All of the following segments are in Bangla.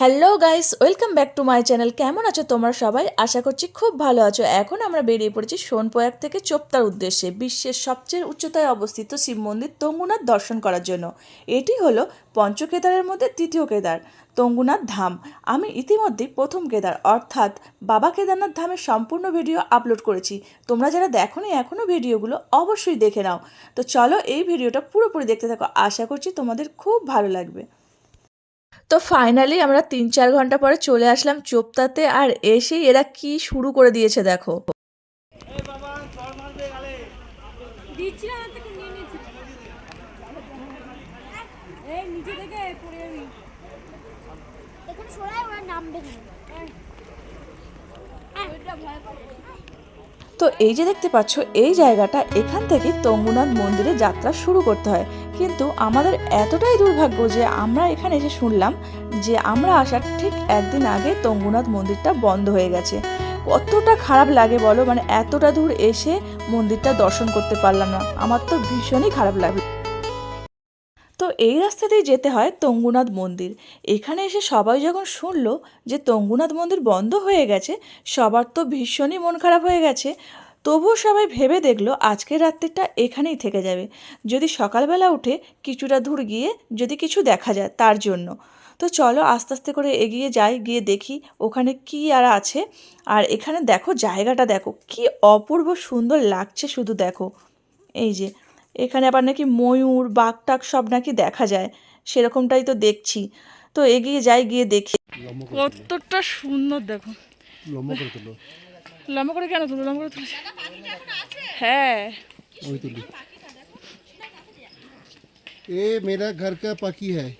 Hello guys welcome back to my channel কেমন আছো তোমরা সবাই? আশা করছি খুব ভালো আছো। এখন আমরা বেরিয়ে পড়েছি সোনপ্রয়াগ থেকে চোপতার উদ্দেশ্যে, বিশ্বের সবচেয়ে উচ্চতায় অবস্থিত শিব মন্দির তঙ্গুনাথ দর্শন করার জন্য। এটি হলো পঞ্চকেদারের মধ্যে তৃতীয় কেদার, তঙ্গুনাথ ধাম। আমি ইতিমধ্যেই প্রথম কেদার, অর্থাৎ বাবা কেদারনাথ ধামের সম্পূর্ণ ভিডিও আপলোড করেছি। তোমরা যারা দেখো দেখোনি এখনও ভিডিওগুলো অবশ্যই দেখে নাও। তো চলো এই ভিডিওটা পুরোপুরি দেখতে থাকো। আশা করছি তোমাদের খুব ভালো লাগবে। তো ফাইনালি আমরা তিন চার ঘণ্টা পরে চলে আসলাম চোপতাতে আর এসেই এরা কি শুরু করে দিয়েছে দেখো। নামবে কেন ওইটা ভয় করে তো এই যে দেখতে পাচ্ছ, এই জায়গাটা এখান থেকে তঙ্গুনাথ মন্দিরে যাত্রা শুরু করতে হয়। কিন্তু আমাদের এতটাই দুর্ভাগ্য যে আমরা এখানে এসে শুনলাম যে আমরা আসার ঠিক একদিন আগে তঙ্গুনাথ মন্দিরটা বন্ধ হয়ে গেছে। কতটা খারাপ লাগে বলো? মানে এতটা দূর এসে মন্দিরটা দর্শন করতে পারলাম না। আমার তো ভীষণই খারাপ লাগল। তো এই রাস্তা দিয়ে যেতে হয় তঙ্গুনাথ মন্দির। এখানে এসে সবাই যখন শুনলো যে তঙ্গুনাথ মন্দির বন্ধ হয়ে গেছে, সবার তো ভীষণই মন খারাপ হয়ে গেছে। তবুও সবাই ভেবে দেখল আজকের রাত্রিটা এখানেই থেকে যাবে। যদি সকালবেলা উঠে কিছুটা দূর গিয়ে যদি কিছু দেখা যায় তার জন্য। তো চলো আস্তে আস্তে করে এগিয়ে যাই, গিয়ে দেখি ওখানে কি আর আছে। আর এখানে দেখো জায়গাটা দেখো, কি অপূর্ব সুন্দর লাগছে শুধু দেখো। এই যে এখানে আবার নাকি ময়ূর বাঘটাক সব নাকি দেখা যায়। সেরকমটাই তো দেখছি। তো এগিয়ে যাই গিয়ে দেখি। কতটা সুন্দর দেখো। লম্বা করে লম্বা করে কেন তুলো লম্বা করে তুলো। হ্যাঁ। এ মেরা ঘর কা পাখি হ্যায়।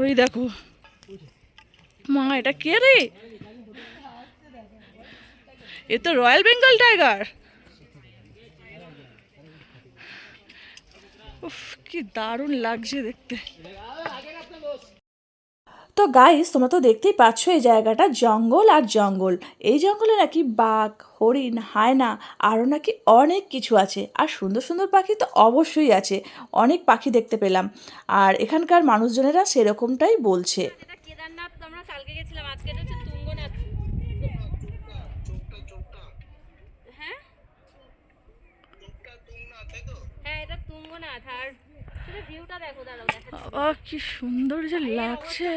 ওই দেখো। মা এটা কে রে? এ তো রয়্যাল বেঙ্গল টাইগার। উফ কি দারুণ লাগছে দেখতে। তো গাইস তোমরা তো দেখতেই পাচ্ছ এই জায়গাটা জঙ্গল আর জঙ্গল। এই জঙ্গলে নাকি বাঘ হরিণ হায়না আরও নাকি অনেক কিছু আছে। আর সুন্দর সুন্দর পাখি তো অবশ্যই আছে। অনেক পাখি দেখতে পেলাম। আর এখানকার মানুষজনেরা সেরকমটাই বলছে। কেদারনাথ আমরা কালকে গেছিলাম আজকে এটা হচ্ছে তুঙ্গনাথ হ্যাঁ হ্যাঁ কি সুন্দর যে লাগছে।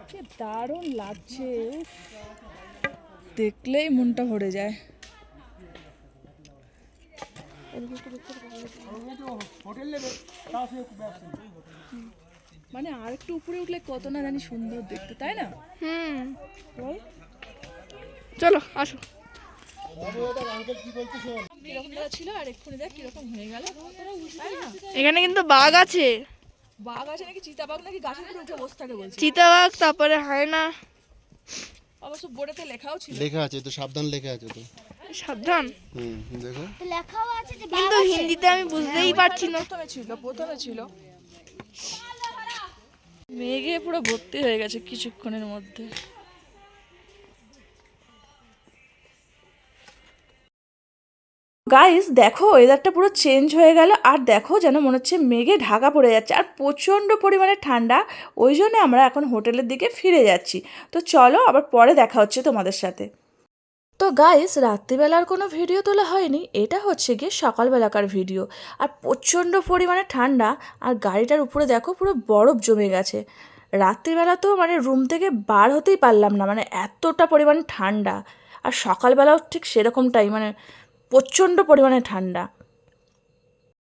আচ্ছা দারুণ লাগছে। দেখলেই মনটা ভরে যায়। মানে আর একটু উপরে উঠলে কত না জানি সুন্দর দেখতে তাই না? হুম। চলো আসো। হয়ে না এখানে কিন্তু বাঘ আছে। বাঘ আছে নাকি? চিতাবাঘ নাকি গাছের উপরে উঠে বসে থাকে বলছে। চিতাবাঘ তারপরে হায়না। অবশ্য বোর্ডেতে লেখাও ছিল। লেখা আছে তো সাবধান লেখা আছে তো। সাবধান। হুম দেখো। লেখাও আছে যে কিন্তু হিন্দিতে আমি বুঝতেই পারছি না। প্রথমে ছিল প্রথমে ছিল। মেঘে পুরো ভর্তি হয়ে গেছে কিছুক্ষণের মধ্যে। গাইস দেখো ওয়েদারটা পুরো চেঞ্জ হয়ে গেল আর দেখো যেন মনে হচ্ছে মেঘে ঢাকা পড়ে যাচ্ছে আর প্রচণ্ড পরিমাণে ঠান্ডা। ওই জন্য আমরা এখন হোটেলের দিকে ফিরে যাচ্ছি। তো চলো, আবার পরে দেখা হচ্ছে তোমাদের সাথে। তো গাইস রাত্রিবেলার কোনো ভিডিও তোলা হয়নি। এটা হচ্ছে গিয়ে সকালবেলাকার ভিডিও আর প্রচণ্ড পরিমাণে ঠান্ডা আর গাড়িটার উপরে দেখো পুরো বরফ জমে গেছে। রাত্রিবেলা তো মানে রুম থেকে বার হতেই পারলাম না মানে এতটা পরিমাণে ঠান্ডা। আর সকালবেলাও ঠিক সেরকমটাই মানে প্রচণ্ড পরিমাণে ঠান্ডা।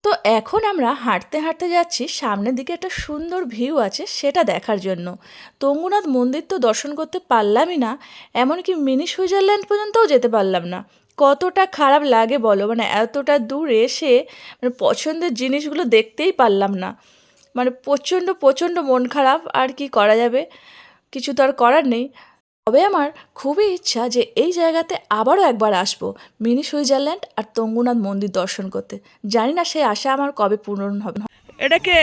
তো এখন আমরা হাঁটতে হাঁটতে যাচ্ছি, সামনের দিকে একটা সুন্দর ভিউ আছে সেটা দেখার জন্য। তঙ্গুনাথ মন্দির তো দর্শন করতে পারলামই না, এমনকি মিনি সুইজারল্যান্ড পর্যন্তও যেতে পারলাম না। কতটা খারাপ লাগে বলো মানে এতটা দূর এসে মানে পছন্দের জিনিসগুলো দেখতেই পারলাম না। মানে প্রচণ্ড প্রচণ্ড মন খারাপ, আর কি করা যাবে? কিছু তো আর করার নেই। তবে আমার খুবই ইচ্ছা যে এই জায়গাতে আবারও একবার আসব মিনি সুইজারল্যান্ড আর তঙ্গুনাথ মন্দির দর্শন করতে। জানি না সেই আশা আমার কবে পূরণ হবে। এটা কে?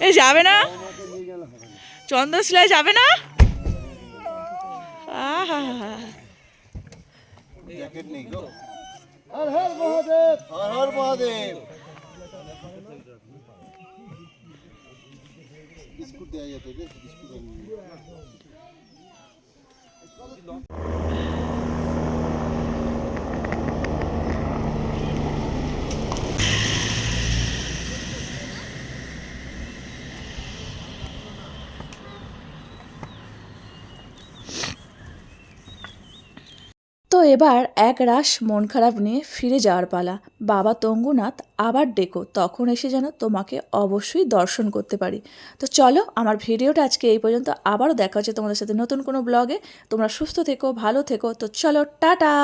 এ যাবে না? চন্দ্রশিলায় যাবে না? আহ। Har Har Mahadev. Har Har Mahadev. Escutei aí a TV, escutei aí. তো এবার এক রাশ মন খারাপ নিয়ে ফিরে যাওয়ার পালা। বাবা তঙ্গুনাথ আবার ডেকো, তখন এসে যেন তোমাকে অবশ্যই দর্শন করতে পারি। তো চলো, আমার ভিডিওটা আজকে এই পর্যন্ত। আবারও দেখা হচ্ছে তোমাদের সাথে নতুন কোনো ব্লগে তোমরা সুস্থ থেকো, ভালো থেকো। তো চলো, টাটা!